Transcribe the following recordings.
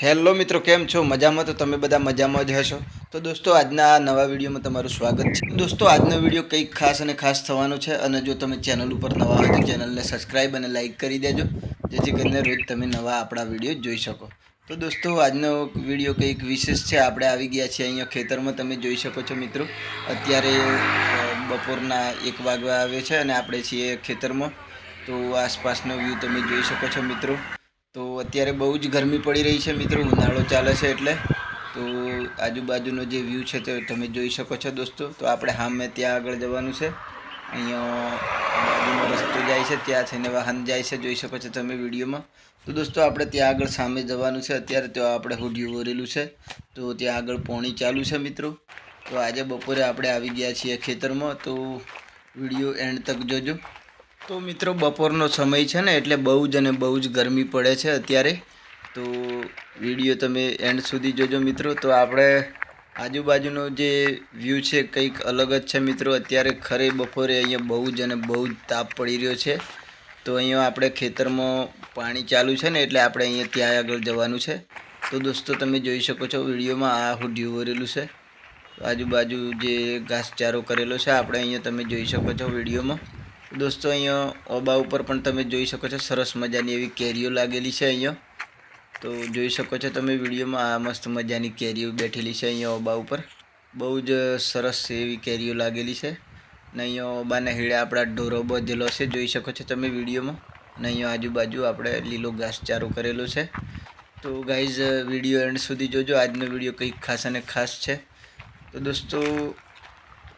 Hello મિત્રો, કેમ છો? મજામાં તો તમે બધા મજામાં જ હશો? તો દોસ્તો, આજના આ નવા વિડીયોમાં તમારું સ્વાગત છે. દોસ્તો, આજનો વીડિયો કંઈક ખાસ અને ખાસ થવાનો છે અને જો તમે ચેનલ ઉપર નવા હોય તો ચેનલને સબસ્ક્રાઈબ અને લાઇક કરી દેજો, જેથી કરીને રોજ તમે નવા આપણા વીડિયો જોઈ શકો. તો દોસ્તો, આજનો વીડિયો કંઈક વિશેષ છે. આપણે આવી ગયા છીએ અહીંયા ખેતરમાં. તમે જોઈ શકો છો મિત્રો, અત્યારે બપોરના એક વાગવા આવે છે અને આપણે છીએ ખેતરમાં. તો આસપાસનો વ્યૂ તમે જોઈ શકો છો મિત્રો. તો અત્યારે બહુ જ ગરમી પડી રહી છે મિત્રો, ઉનાળો ચાલે છે એટલે. તો આજુબાજુનો જે વ્યૂ છે તે તમે જોઈ શકો છો દોસ્તો. તો આપણે સામે ત્યાં આગળ જવાનું છે. અહીંયા બાજુમાં રસ્તો જાય છે, ત્યાં થઈને વાહન જાય છે, જોઈ શકો છો તમે વિડીયોમાં. તો દોસ્તો આપણે ત્યાં આગળ સામે જવાનું છે, અત્યારે તો આપણે હુડિયું વરેલું છે. તો ત્યાં આગળ પોણી ચાલુ છે મિત્રો. તો આજે બપોરે આપણે આવી ગયા છીએ ખેતરમાં. તો વીડિયો એન્ડ તક જોજો. તો મિત્રો બપોરનો સમય છે ને, એટલે બહુ જ અને બહુ જ ગરમી પડે છે અત્યારે. તો વીડિયો તમે એન્ડ સુધી જોજો મિત્રો. તો આપણે આજુબાજુનો જે વ્યૂ છે કંઈક અલગ જ છે મિત્રો. અત્યારે ખરે બપોરે અહીંયા બહુ જ અને બહુ જ તાપ પડી રહ્યો છે. તો અહીંયા આપણે ખેતરમાં પાણી ચાલુ છે ને, એટલે આપણે અહીંયા ત્યાં આગળ જવાનું છે. તો દોસ્તો તમે જોઈ શકો છો વિડીયોમાં આ હુડિયું વરેલું છે. આજુબાજુ જે ઘાસચારો કરેલો છે, આપણે અહીંયા તમે જોઈ શકો છો વિડીયોમાં. દોસ્તો, અહીંયા ઓબા ઉપર પણ તમે જોઈ શકો છો, સરસ મજાની એવી કેરીઓ લાગેલી છે અહીંયા. તો જોઈ શકો છો તમે વિડીયોમાં, આ મસ્ત મજાની કેરીઓ બેઠેલી છે અહીંયા ઓબા ઉપર. બહુ જ સરસ એવી કેરીઓ લાગેલી છે. ને અહીંયા ઓબાના હીડે આપણા ઢોરો બધેલો છે, જોઈ શકો છો તમે વિડીયોમાં. ને અહીંયા આજુબાજુ આપણે લીલો ઘાસચારો કરેલો છે. તો ગાઈઝ, વીડિયો એન્ડ સુધી જોજો. આજનો વીડિયો કંઈક ખાસ અને ખાસ છે. તો દોસ્તો,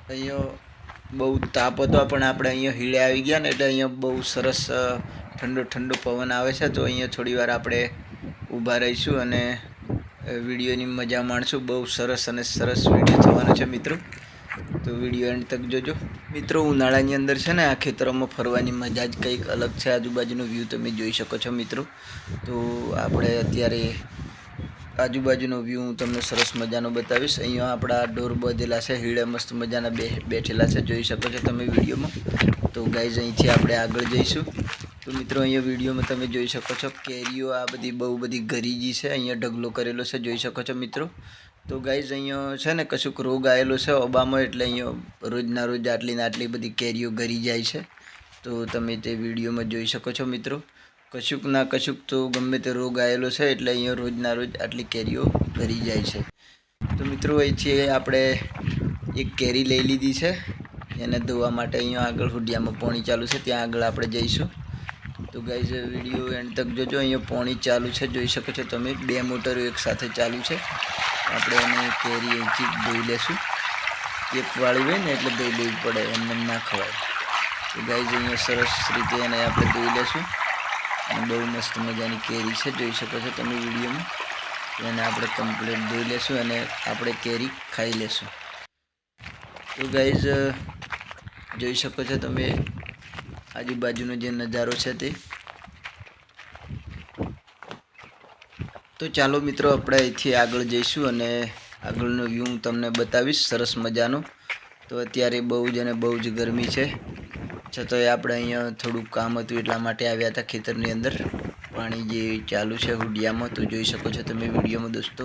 અહીંયા બહુ તાપ હતો, પણ આપણે અહીંયા હીળે આવી ગયા ને એટલે અહીંયા બહુ સરસ ઠંડો ઠંડો પવન આવે છે. તો અહીંયા થોડી વાર આપણે ઊભા રહીશું અને વિડીયોની મજા માણશું. બહુ સરસ અને સરસ વીડિયો થવાનો છે મિત્રો. તો વીડિયો એન્ડ તક જોજો. મિત્રો, ઉનાળાની અંદર છે ને આ ખેતરોમાં ફરવાની મજા જ કંઈક અલગ છે. આજુબાજુનો વ્યૂ તમે જોઈ શકો છો મિત્રો. તો આપણે અત્યારે આજુબાજુનો વ્યૂ હું તમને સરસ મજાનો બતાવીશ. અહીંયા આપણા ડોર બધેલા છે હીળે મસ્ત મજાના બે બેઠેલા છે, જોઈ શકો છો તમે વિડીયોમાં. તો ગાઈઝ અહીંથી આપણે આગળ જઈશું. તો મિત્રો, અહીંયા વિડીયોમાં તમે જોઈ શકો છો, કેરીઓ આ બધી બહુ બધી ગરીજી છે, અહીંયા ઢગલો કરેલો છે, જોઈ શકો છો મિત્રો. તો ગાઈઝ અહીંયા છે ને કશુંક રોગ આવેલો છે, ઓબામાં એટલે અહીંયા રોજના રોજ આટલી ને આટલી બધી કેરીઓ ગરી જાય છે. તો તમે તે વિડીયોમાં જોઈ શકો છો મિત્રો. કશુંક ના કશુંક તો ગમે તે રોગ આવેલો છે, એટલે અહીંયા રોજના રોજ આટલી કેરીઓ ભરી જાય છે. તો મિત્રો, અહીંથી આપણે એક કેરી લઈ લીધી છે. એને ધોવા માટે અહીંયા આગળ હુડિયામાં પોણી ચાલુ છે, ત્યાં આગળ આપણે જઈશું. તો ગાઈઝ વીડિયો એન્ડ તક જોજો, અહીંયા પોણી ચાલુ છે, જોઈ શકો છો તમે. બે મોટરો એક સાથે ચાલુ છે. આપણે એને કેરી અહીંથી ધોઈ લેશું. એક વાળી હોય ને, એટલે ધોઈ લેવી પડે એમને ના ખવાય. તો ગાઈઝ અહીંયા સરસ રીતે એને આપણે ધોઈ લેશું. બહુ મસ્ત મજાની કેરી છે, જોઈ શકો છો તમે વિડીયોમાં. એને આપણે કમ્પ્લીટ ધોઈ લેશું અને આપણે કેરી ખાઈ લેશું. તો ગાઈઝ જોઈ શકો છો તમે આજુબાજુનો જે નજારો છે તે. તો ચાલો મિત્રો, આપણે અહીંથી આગળ જઈશું અને આગળનો વ્યૂ હું તમને બતાવીશ. સરસ મજાનો. તો અત્યારે બહુ જ અને બહુ જ ગરમી છે. છતાંય આપણે અહીંયા થોડુંક કામ હતું એટલા માટે આવ્યા હતા ખેતરની અંદર. પાણી જે ચાલુ છે હુડિયામાં, તો જોઈ શકો છો તમે વિડીયોમાં દોસ્તો.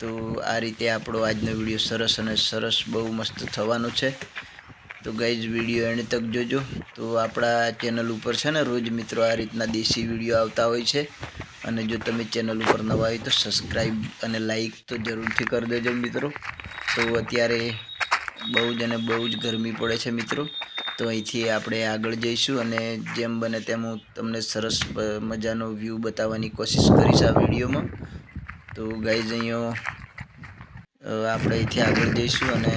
તો આ રીતે આપણો આજનો વીડિયો સરસ અને સરસ બહુ મસ્ત થવાનો છે. તો ગાઈઝ વીડિયો એને તક જોજો. તો આપણા ચેનલ ઉપર છે ને, રોજ મિત્રો આ રીતના દેશી વીડિયો આવતા હોય છે. અને જો તમે ચેનલ ઉપર નવા હોય તો સબસ્ક્રાઈબ અને લાઈક તો જરૂરથી કરી દેજો મિત્રો. તો અત્યારે બહુ જ અને બહુ જ ગરમી પડે છે મિત્રો. તો અહીંથી આપણે આગળ જઈશું અને જેમ બને તેમ હું તમને સરસ મજાનો વ્યૂ બતાવવાની કોશિશ કરીશ આ વિડીયોમાં. તો ગાઈઝ અહીંયા આપણે અહીંથી આગળ જઈશું અને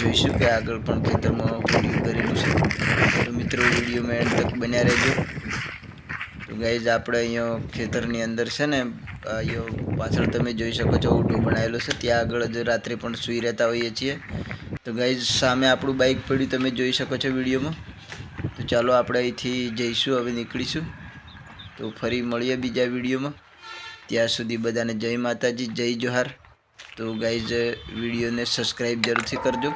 જોઈશું કે આગળ પણ ખેતરમાં વીડિયો કરેલું છે. તો મિત્રો, વીડિયો મેં તક બન્યા રહેજો. તો ગાઈઝ આપણે અહીંયા ખેતરની અંદર છે ને, અહીંયા પાછળ તમે જોઈ શકો છો ઊંટો બનાવેલું છે. ત્યાં આગળ જ રાત્રે પણ સૂઈ રહેતા હોઈએ છીએ. તો ગાઈઝ સામે આપણું બાઇક પડ્યું, તમે જોઈ શકો છો વિડીયોમાં. તો ચાલો આપણે અહીંથી જઈશું, હવે નીકળીશું. તો ફરી મળીએ બીજા વિડીયોમાં. ત્યાં સુધી બધાને જય માતાજી, જય જોહાર. તો ગાઈઝ વિડીયોને સબસ્ક્રાઈબ જરૂરથી કરજો.